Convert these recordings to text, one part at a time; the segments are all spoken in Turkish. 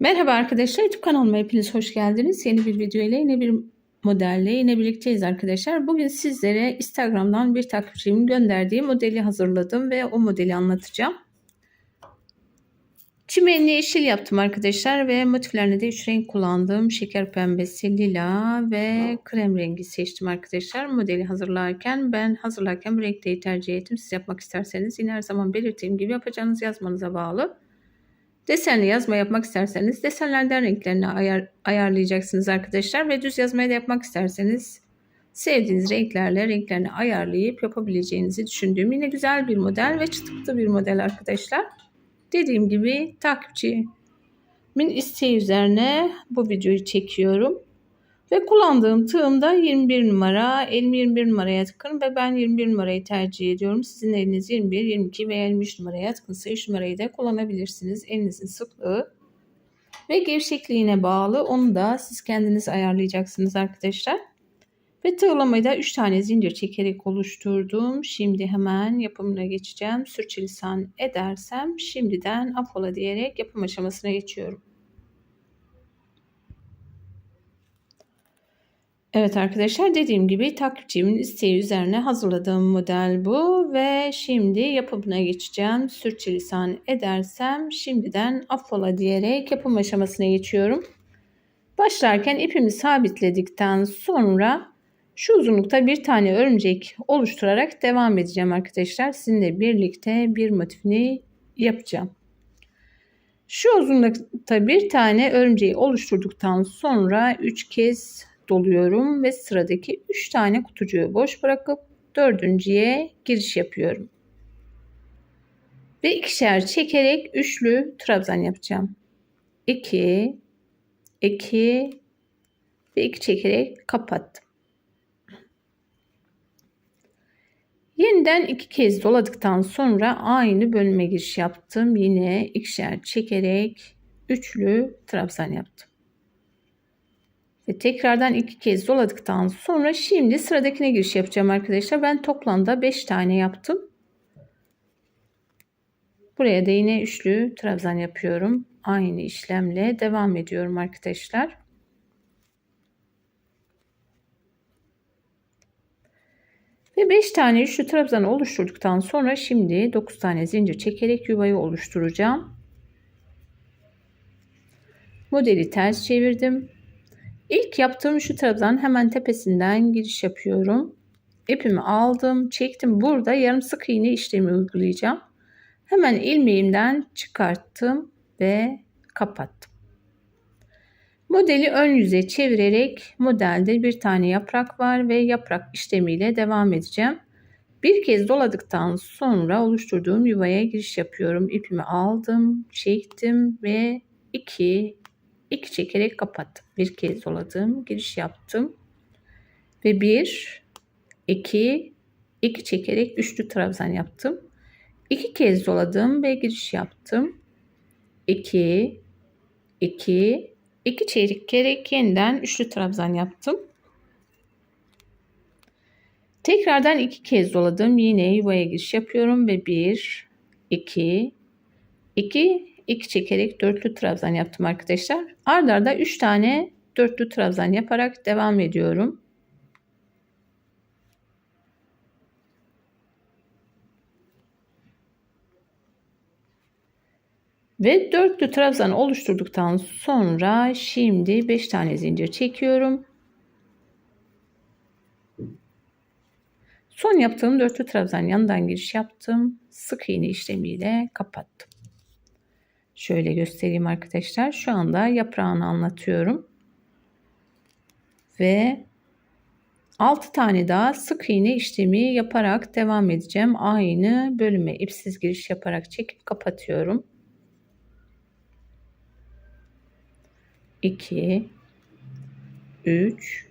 Merhaba arkadaşlar, YouTube kanalıma hepiniz hoş geldiniz. Yeni bir video ile yine bir modelle yine birlikteyiz arkadaşlar. Bugün sizlere Instagram'dan bir takipçimin gönderdiği modeli hazırladım ve o modeli anlatacağım. Çimenli yeşil yaptım arkadaşlar ve motiflerini de 3 renk kullandım. Şeker pembesi, lila ve krem rengi seçtim arkadaşlar. Modeli hazırlarken ben hazırlarken bu renkleri tercih ettim. Siz yapmak isterseniz yine her zaman belirttiğim gibi yapacağınız yazmanıza bağlı. Desenli yazma yapmak isterseniz desenlerden renklerini ayar, ayarlayacaksınız arkadaşlar. Ve düz yazmayı da yapmak isterseniz sevdiğiniz renklerle renklerini ayarlayıp yapabileceğinizi düşündüğüm yine güzel bir model ve çıtıklı bir model arkadaşlar. Dediğim gibi takipçimin isteği üzerine bu videoyu çekiyorum. Ve kullandığım tığım da 21 numara. Elim 21 numaraya tıkın ve ben 21 numarayı tercih ediyorum. Sizin eliniz 21, 22 veya 23 numaraya tıkınsa 3 numarayı da kullanabilirsiniz. Elinizin sıklığı ve gevşekliğine bağlı. Onu da siz kendiniz ayarlayacaksınız arkadaşlar. Ve tığlamayı da 3 tane zincir çekerek oluşturdum. Şimdi hemen yapımına geçeceğim. Sürçülisan edersem şimdiden afola diyerek yapım aşamasına geçiyorum. Evet arkadaşlar dediğim gibi takipçimin isteği üzerine hazırladığım model bu ve şimdi yapımına geçeceğim. Sürçülisan edersem şimdiden affola diyerek yapım aşamasına geçiyorum. Başlarken ipimi sabitledikten sonra şu uzunlukta bir tane örümcek oluşturarak devam edeceğim arkadaşlar. Sizinle birlikte bir motifini yapacağım. Şu uzunlukta bir tane örümceği oluşturduktan sonra 3 kez doluyorum ve sıradaki 3 tane kutucuğu boş bırakıp dördüncüye giriş yapıyorum. Ve ikişer çekerek üçlü trabzan yapacağım. 2 2 ve 2 çekerek kapattım. Yeniden iki kez doladıktan sonra aynı bölüme giriş yaptım. Yine ikişer çekerek üçlü trabzan yaptım. Ve tekrardan iki kez doladıktan sonra şimdi sıradakine giriş yapacağım arkadaşlar. Ben toplamda 5 tane yaptım. Buraya da yine üçlü trabzan yapıyorum. Aynı işlemle devam ediyorum arkadaşlar. Ve 5 tane üçlü trabzan oluşturduktan sonra şimdi 9 tane zincir çekerek yuvayı oluşturacağım. Modeli ters çevirdim. İlk yaptığım şu trabzan hemen tepesinden giriş yapıyorum. İpimi aldım, çektim. Burada yarım sık iğne işlemi uygulayacağım. Hemen ilmeğimden çıkarttım ve kapattım. Modeli ön yüze çevirerek modelde bir tane yaprak var ve yaprak işlemiyle devam edeceğim. Bir kez doladıktan sonra oluşturduğum yuvaya giriş yapıyorum. İpimi aldım, çektim ve 2 2 çekerek kapattım. Bir kez doladım, giriş yaptım. Ve 1 2 2 çekerek üçlü trabzan yaptım. 2 kez doladım ve giriş yaptım. 2 2 2 çekerek yeniden üçlü trabzan yaptım. Tekrardan iki kez doladım. Yine yuvaya giriş yapıyorum ve 1 2 2 2 çekerek dörtlü trabzan yaptım arkadaşlar. Arda arda 3 tane dörtlü trabzan yaparak devam ediyorum. Ve dörtlü trabzan oluşturduktan sonra şimdi 5 tane zincir çekiyorum. Son yaptığım dörtlü trabzan yanından giriş yaptım. Sık iğne işlemiyle kapattım. Şöyle göstereyim arkadaşlar. Şu anda yaprağını anlatıyorum. Ve 6 tane daha sık iğne işlemi yaparak devam edeceğim. Aynı bölüme ipsiz giriş yaparak çekip kapatıyorum. 2 3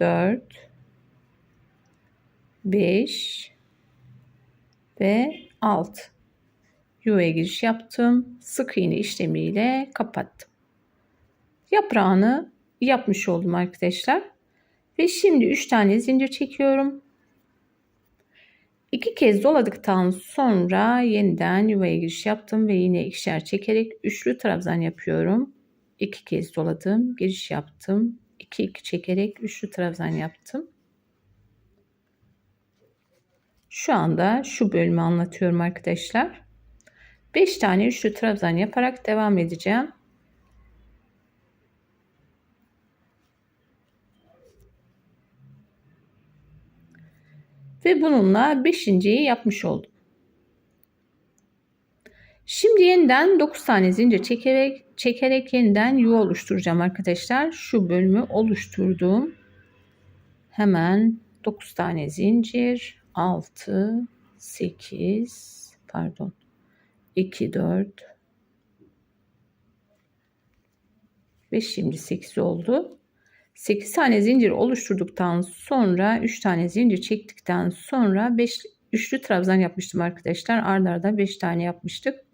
4 5 ve 6 yuvaya giriş yaptım. Sık iğne işlemiyle kapattım. Yaprağını yapmış oldum arkadaşlar. Ve şimdi 3 tane zincir çekiyorum. İki kez doladıktan sonra yeniden yuvaya giriş yaptım ve yine ikişer çekerek üçlü trabzan yapıyorum. İki kez doladım, giriş yaptım. 2 2 çekerek üçlü trabzan yaptım. Şu anda şu bölümü anlatıyorum arkadaşlar. 5 tane üçlü trabzan yaparak devam edeceğim. Ve bununla beşinciyi yapmış oldum. Şimdi yeniden 9 tane zincir çekerek çekerek yeniden yuva oluşturacağım arkadaşlar. Şu bölümü oluşturduğum hemen 9 tane zincir 6 8 pardon 2 4 ve şimdi 8 oldu. 8 tane zincir oluşturduktan sonra 3 tane zincir çektikten sonra 5 üçlü trabzan yapmıştım arkadaşlar. Arda arda 5 tane yapmıştık.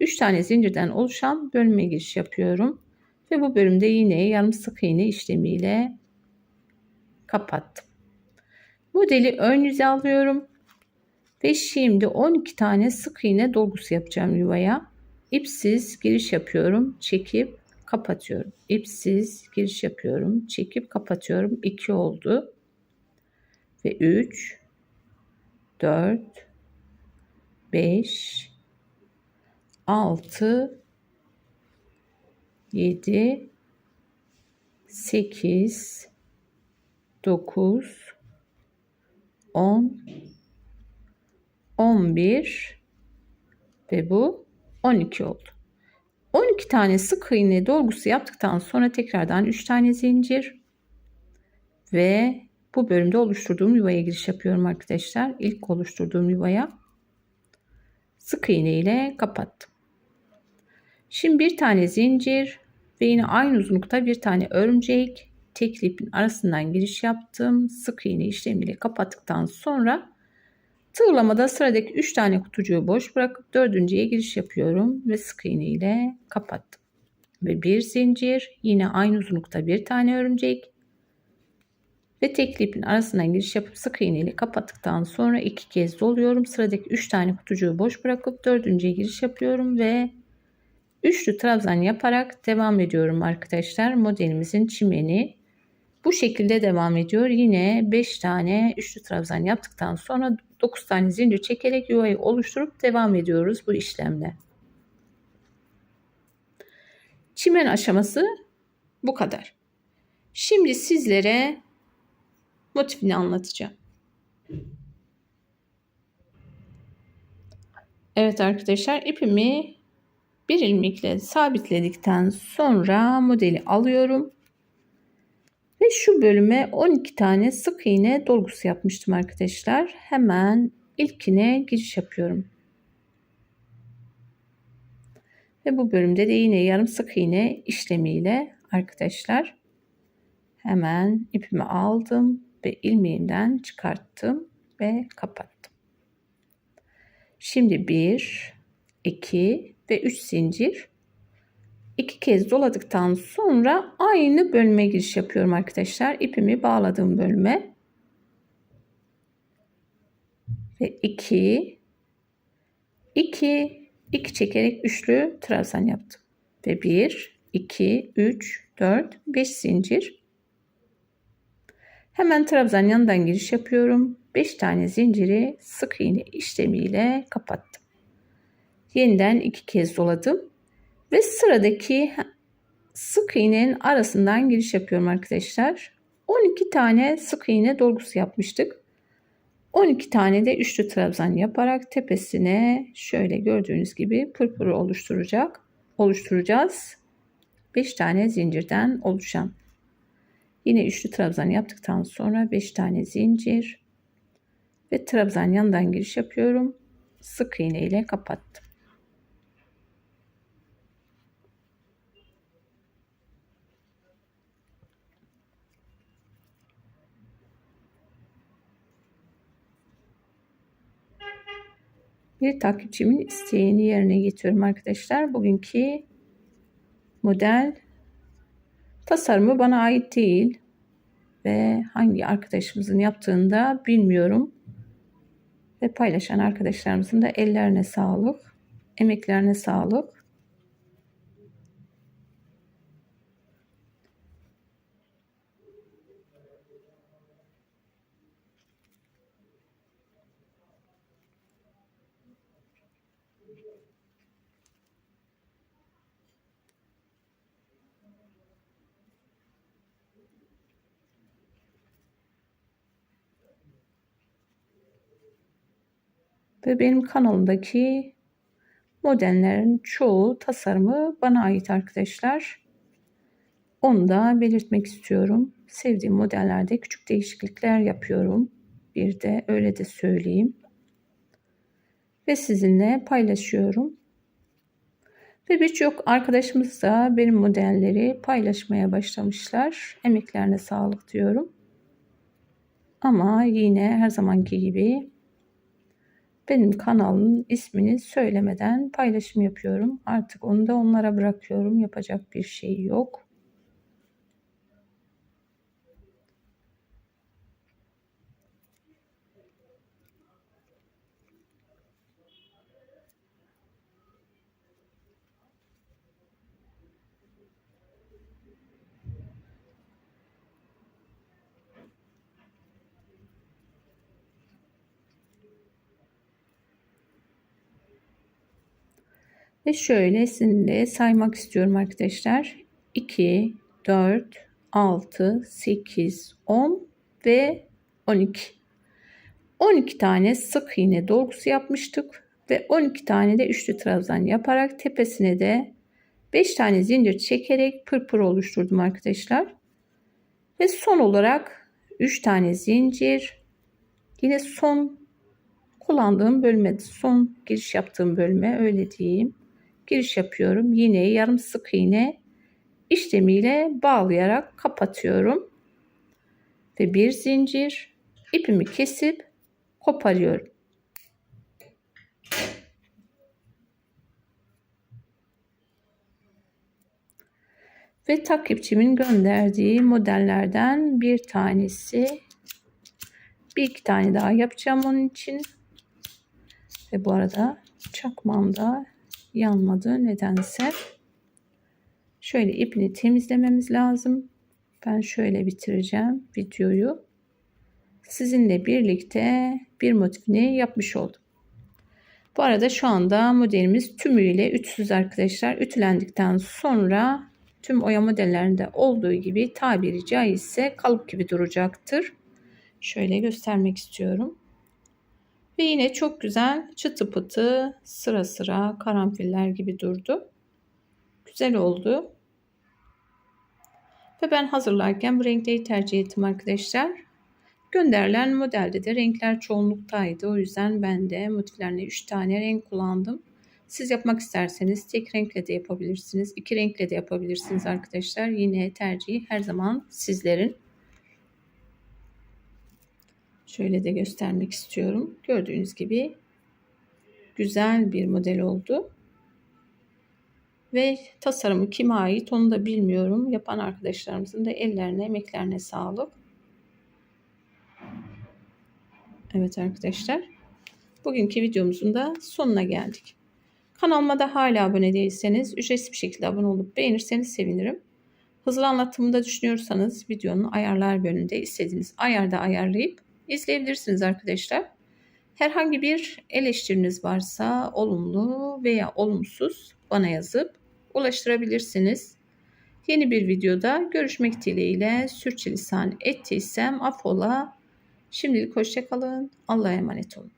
3 tane zincirden oluşan bölüme giriş yapıyorum. Ve bu bölümde yine yarım sık iğne işlemiyle kapattım. Modeli ön yüze alıyorum. Ve şimdi 12 tane sık iğne dolgusu yapacağım yuvaya. İpsiz giriş yapıyorum. Çekip kapatıyorum. İpsiz giriş yapıyorum. Çekip kapatıyorum. 2 oldu. Ve 3 4 5 6 7 8 9 10 11 ve bu 12 oldu. 12 tane sık iğne dolgusu yaptıktan sonra tekrardan 3 tane zincir ve bu bölümde oluşturduğum yuvaya giriş yapıyorum arkadaşlar. İlk oluşturduğum yuvaya sık iğne ile kapattım. Şimdi bir tane zincir ve yine aynı uzunlukta bir tane örümcek tek ipin arasından giriş yaptım. Sık iğne işlemiyle kapattıktan sonra tığlamada sıradaki 3 tane kutucuğu boş bırakıp dördüncüye giriş yapıyorum ve sık iğne ile kapattım. Ve bir zincir yine aynı uzunlukta bir tane örümcek ve tek ipin arasından giriş yapıp sık iğne ile kapattıktan sonra iki kez doluyorum. Sıradaki 3 tane kutucuğu boş bırakıp dördüncüye giriş yapıyorum ve Üçlü trabzan yaparak devam ediyorum arkadaşlar. Modelimizin çimeni bu şekilde devam ediyor. Yine 5 tane üçlü trabzan yaptıktan sonra 9 tane zincir çekerek yuvayı oluşturup devam ediyoruz bu işlemle. Çimen aşaması bu kadar. Şimdi sizlere motifini anlatacağım. Evet arkadaşlar ipimi bir ilmekle sabitledikten sonra modeli alıyorum. Ve şu bölüme 12 tane sık iğne dolgusu yapmıştım arkadaşlar. Hemen ilkine giriş yapıyorum. Ve bu bölümde de yine yarım sık iğne işlemiyle arkadaşlar hemen ipimi aldım ve ilmeğimden çıkarttım ve kapattım. Şimdi 1 2 ve 3 zincir. 2 kez doladıktan sonra aynı bölüme giriş yapıyorum arkadaşlar. İpimi bağladığım bölüme. Ve 2 2 2 çekerek üçlü trabzan yaptım. Ve 1 2 3 4 5 zincir. Hemen trabzan yanından giriş yapıyorum. 5 tane zinciri sık iğne işlemiyle kapattım. Yeniden iki kez doladım. Ve sıradaki sık iğnenin arasından giriş yapıyorum arkadaşlar. 12 tane sık iğne dolgusu yapmıştık. 12 tane de üçlü trabzan yaparak tepesine şöyle gördüğünüz gibi pırpır oluşturacak oluşturacağız. 5 tane zincirden oluşan. Yine üçlü trabzan yaptıktan sonra 5 tane zincir ve trabzan yandan giriş yapıyorum. Sık iğne ile kapattım. Bir takipçimin isteğini yerine getiriyorum arkadaşlar. Bugünkü model tasarımı bana ait değil ve hangi arkadaşımızın yaptığını da bilmiyorum. Ve paylaşan arkadaşlarımızın da ellerine sağlık, emeklerine sağlık. Ve benim kanalımdaki modellerin çoğu tasarımı bana ait arkadaşlar. Onu da belirtmek istiyorum. Sevdiğim modellerde küçük değişiklikler yapıyorum. Bir de öyle de söyleyeyim. Ve sizinle paylaşıyorum. Ve birçok arkadaşımız da benim modelleri paylaşmaya başlamışlar. Emeklerine sağlık diyorum. Ama yine her zamanki gibi benim kanalın ismini söylemeden paylaşım yapıyorum. Artık onu da onlara bırakıyorum. Yapacak bir şey yok. Ve şöyle sizinle saymak istiyorum arkadaşlar. 2, 4, 6, 8, 10 ve 12. 12 tane sık iğne dolgusu yapmıştık ve 12 tane de üçlü trabzan yaparak tepesine de 5 tane zincir çekerek pırpır oluşturdum arkadaşlar. Ve son olarak 3 tane zincir yine son kullandığım bölme son giriş yaptığım bölme öyle diyeyim giriş yapıyorum. Yine yarım sık iğne işlemiyle bağlayarak kapatıyorum. Ve bir zincir ipimi kesip koparıyorum. Ve takipçimin gönderdiği modellerden bir tanesi. Bir iki tane daha yapacağım onun için. Ve bu arada çakmağım da yanmadı nedense. Şöyle ipini temizlememiz lazım. Ben şöyle bitireceğim videoyu. Sizinle birlikte bir motifini yapmış oldum. Bu arada şu anda modelimiz tümüyle ütüsüz arkadaşlar. Ütülendikten sonra tüm oya modellerinde olduğu gibi tabiri caizse kalıp gibi duracaktır. Şöyle göstermek istiyorum. Ve yine çok güzel çıtı pıtı sıra sıra karanfiller gibi durdu. Güzel oldu. Ve ben hazırlarken bu renkleri tercih ettim arkadaşlar. Gönderilen modelde de renkler çoğunluktaydı. O yüzden ben de motiflerine 3 tane renk kullandım. Siz yapmak isterseniz tek renkle de yapabilirsiniz. iki renkle de yapabilirsiniz arkadaşlar. Yine tercihi her zaman sizlerin. Şöyle de göstermek istiyorum. Gördüğünüz gibi güzel bir model oldu. Ve tasarımı kime ait onu da bilmiyorum. Yapan arkadaşlarımızın da ellerine, emeklerine sağlık. Evet arkadaşlar. Bugünkü videomuzun da sonuna geldik. Kanalıma da hala abone değilseniz ücretsiz bir şekilde abone olup beğenirseniz sevinirim. Hızlı anlatımı da düşünüyorsanız videonun ayarlar bölümünde istediğiniz ayarda ayarlayıp izleyebilirsiniz arkadaşlar. Herhangi bir eleştiriniz varsa olumlu veya olumsuz bana yazıp ulaştırabilirsiniz. Yeni bir videoda görüşmek dileğiyle sürçülisan ettiysem affola. Şimdilik hoşçakalın. Allah'a emanet olun.